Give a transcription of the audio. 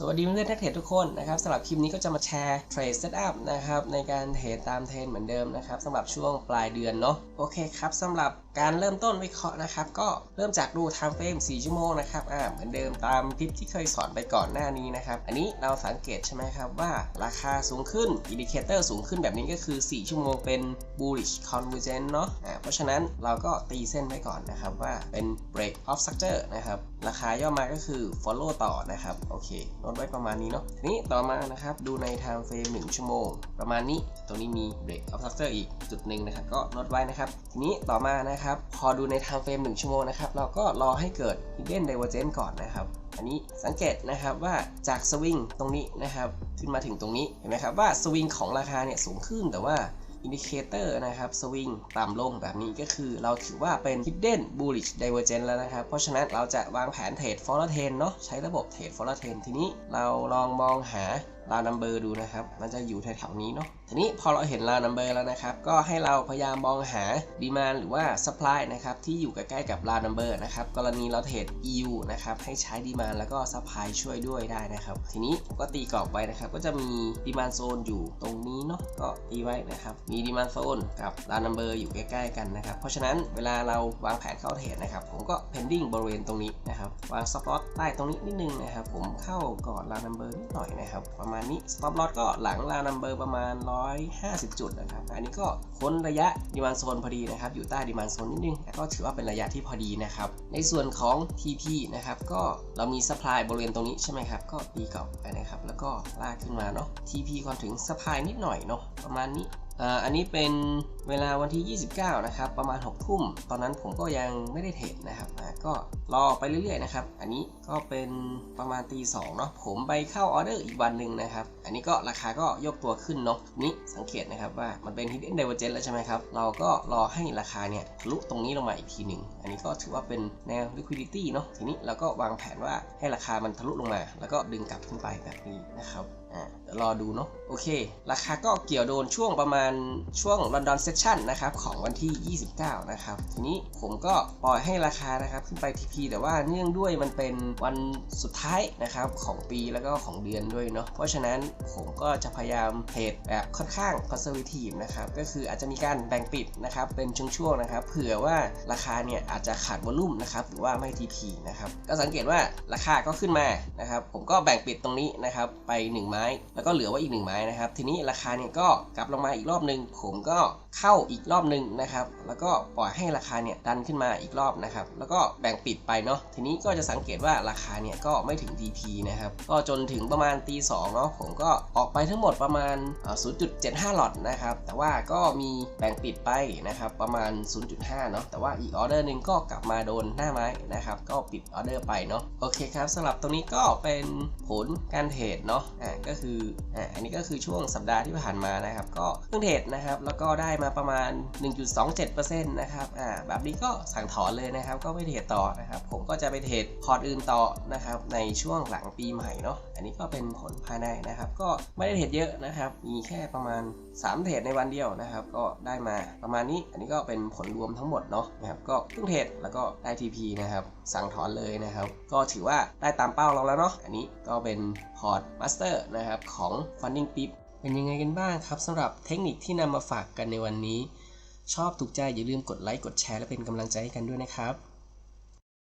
สวัสดีเพื่อนๆนักเทรดทุกคนนะครับสำหรับคลิปนี้ก็จะมาแชร์เทรดเซตอัพนะครับในการเทรดตามเทรนเหมือนเดิมนะครับสำหรับช่วงปลายเดือนเนาะโอเคครับสำหรับ การเริ่มต้นวิเคราะห์นะครับ ก็เริ่มจากดู time frame 4ชั่วโมงนะครับอ่าเหมือนเดิมตามคลิปที่เคยสอนไปก่อนหน้านี้นะครับ อันนี้เราสังเกตใช่ไหมครับว่าราคาสูงขึ้นอินดิเคเตอร์สูงขึ้นแบบนี้ก็คือ 4 ชั่วโมงเป็น bullish convergence เนาะอ่าเพราะฉะนั้นเราก็ตีเส้นไว้ก่อนนะครับว่าเป็น break of structure นะครับราคาย่อมาก็คือ follow ต่อนะครับโอเคโน้ตไว้ประมาณนี้เนาะทีนี้ต่อมานะครับดูใน time frame 1 ชั่วโมง ประมาณนี้ตรงนี้มี break of structure อีกจุดหนึ่งนะครับก็โน้ตไว้นะครับทีนี้ต่อมานะครับพอดูใน time frame 1 ชั่วโมงนะครับ เราก็รอให้เกิด hidden divergence ก่อนนะครับ อันนี้สังเกตนะครับว่าจากสวิงตรงนี้นะครับ ขึ้นมาถึงตรงนี้ เห็นไหมครับว่าสวิงของราคาเนี่ยสูงขึ้นแต่ว่าอินดิเคเตอร์นะครับสวิงต่ำลงแบบนี้ก็คือเราถือว่าเป็น hidden bullish divergence แล้วนะครับ เพราะฉะนั้นเราจะวางแผนเทรด follow trend เนาะใช้ระบบเทรด follow trend ทีนี้เราลองมองหา ราวนัมเบอร์ดูนะครับ มันจะอยู่แถวๆนี้เนาะ ทีนี้พอเราเห็นราวนัมเบอร์แล้วนะครับ ก็ให้เราพยายามมองหาดีมานหรือว่าสป라이นะครับที่อยู่ใกล้ๆกับราวนัมเบอร์นะครับ กรณีเราเทรด EU นะครับให้ใช้ดีมานแล้วก็สป라이ช่วยด้วยได้นะครับ ทีนี้ผมก็ตีกรอบไว้นะครับ ก็จะมีดีมานโซนอยู่ตรงนี้เนาะ ก็ตีไว้นะครับ มีดีมานโซนกับราวนัมเบอร์อยู่ใกล้ๆกันนะครับ เพราะฉะนั้นเวลาเราวางแผนเข้าเทรดนะครับ ผมก็ pending บริเวณตรงนี้นะครับ วาง stop loss ใต้ตรงนี้นิดนึงนะครับ ผมเข้าก่อนราวนัมเบอร์นิดหน่อยนะครับ ประมาณ ณนี้ stop loss ก็หลังราวนัมเบอร์ประมาณ 150 จุดนะครับ อันนี้ก็ค้นระยะดีมานโซนพอดีนะครับ อยู่ใต้ดีมานโซนนิดนึง ก็ถือว่าเป็นระยะที่พอดีนะครับ ในส่วนของ TP นะครับ ก็เรามี supply บริเวณตรงนี้ใช่ไหมครับ ก็ตีกลับไปนะครับ แล้วก็ลากขึ้นมาเนาะ TP ก่อนถึง supply นิดหน่อยเนาะ ประมาณนี้ อันนี้เป็นเวลาวันที่ 29 นะครับ ประมาณ 6 ทุ่ม ตอนนั้นผมก็ยังไม่ได้เทรดนะครับก็รอไปเรื่อยๆนะครับ อันนี้ก็เป็นประมาณตีสองเนาะ ผมไปเข้าออเดอร์อีกวันหนึ่งนะครับ อันนี้ก็ราคาก็ยกตัวขึ้นเนาะ นี่สังเกตนะครับว่ามันเป็น hidden divergence แล้วใช่ไหมครับ เราก็รอให้ราคาเนี่ยทะลุตรงนี้ลงมาอีกทีหนึ่ง อันนี้ก็ถือว่าเป็นแนว liquidity เนาะ ทีนี้เราก็วางแผนว่าให้ราคามันทะลุลงมา แล้วก็ดึงกลับขึ้นไปแบบนี้นะครับ อ่าเดี๋ยวรอดูเนาะโอเค ราคาก็เกี่ยวโดนช่วงประมาณช่วง London Session นะครับของวันที่ 29 นะครับ ทีนี้ผมก็ปล่อยให้ราคานะครับขึ้นไป TP แต่ว่าเนื่องด้วยมันเป็นวันสุดท้ายนะครับของปีแล้วก็ของเดือนด้วยเนาะเพราะฉะนั้นผมก็จะพยายามเทรดแบบค่อนข้าง conservative นะครับก็คืออาจจะมีการแบ่งปิดนะครับเป็นช่วงๆนะครับเผื่อว่าราคาเนี่ยอาจจะขาดวอลุ่มนะครับหรือว่าไม่ TP นะครับก็สังเกตว่าราคาก็ขึ้นมานะครับผมก็แบ่งปิดตรงนี้นะครับไป1ไม้แล้วก็เหลือไว้อีก 1 ไม้นะครับ ทีนี้ราคาเนี่ยก็กลับลงมาอีกรอบหนึ่งผมก็เข้าอีกรอบหนึ่งนะครับ แล้วก็ปล่อยให้ราคาเนี่ยดันขึ้นมาอีกรอบนะครับ แล้วก็แบ่งปิดไปเนาะ ทีนี้ก็จะสังเกตว่าราคาเนี่ยก็ไม่ถึง DP นะครับ ก็จนถึงประมาณตีสองเนาะ ผมก็ออกไปทั้งหมดประมาณ 0.75 หลอดนะครับ แต่ว่าก็มีแบ่งปิดไปนะครับประมาณ 0.5 เนาะ แต่ว่าอีกออเดอร์หนึ่งก็กลับมาโดนหน้าไม้นะครับ ก็ปิดออเดอร์ไปเนาะ โอเคครับสำหรับตรงนี้ก็เป็นผลการเทรดเนาะ อ่าก็คืออ่าอันนี้ก็คือช่วงสัปดาห์ที่ผ่านมานะครับ ก็เพิ่งเทรดนะครับ แล้วก็ได้มาประมาณ 1.27%นะครับอ่าแบบนี้ก็สั่งถอนเลยนะครับ ก็ไม่เทรดต่อนะครับ ผมก็จะไปเทรดพอร์ตอื่นต่อนะครับในช่วงหลังปีใหม่เนาะอันนี้ก็เป็นผลภายในนะครับ ก็ไม่ได้เทรดเยอะนะครับ มีแค่ประมาณ 3 เทรดในวันเดียวนะครับ ก็ได้มาประมาณนี้อันนี้ก็เป็นผลรวมทั้งหมดเนาะนะครับก็เพิ่งเทรดแล้วก็ได้ TP นะครับสั่งถอนเลยนะครับ ก็ถือว่าได้ตามเป้าเราแล้วเนาะอันนี้ก็เป็นพอร์ตมาสเตอร์นะครับของ Funding Pip เป็นยังไงกันบ้างครับสำหรับเทคนิคที่นำมาฝากกันในวันนี้ ชอบถูกใจอย่าลืมกดไลค์กดแชร์และเป็นกำลังใจให้กันด้วยนะครับ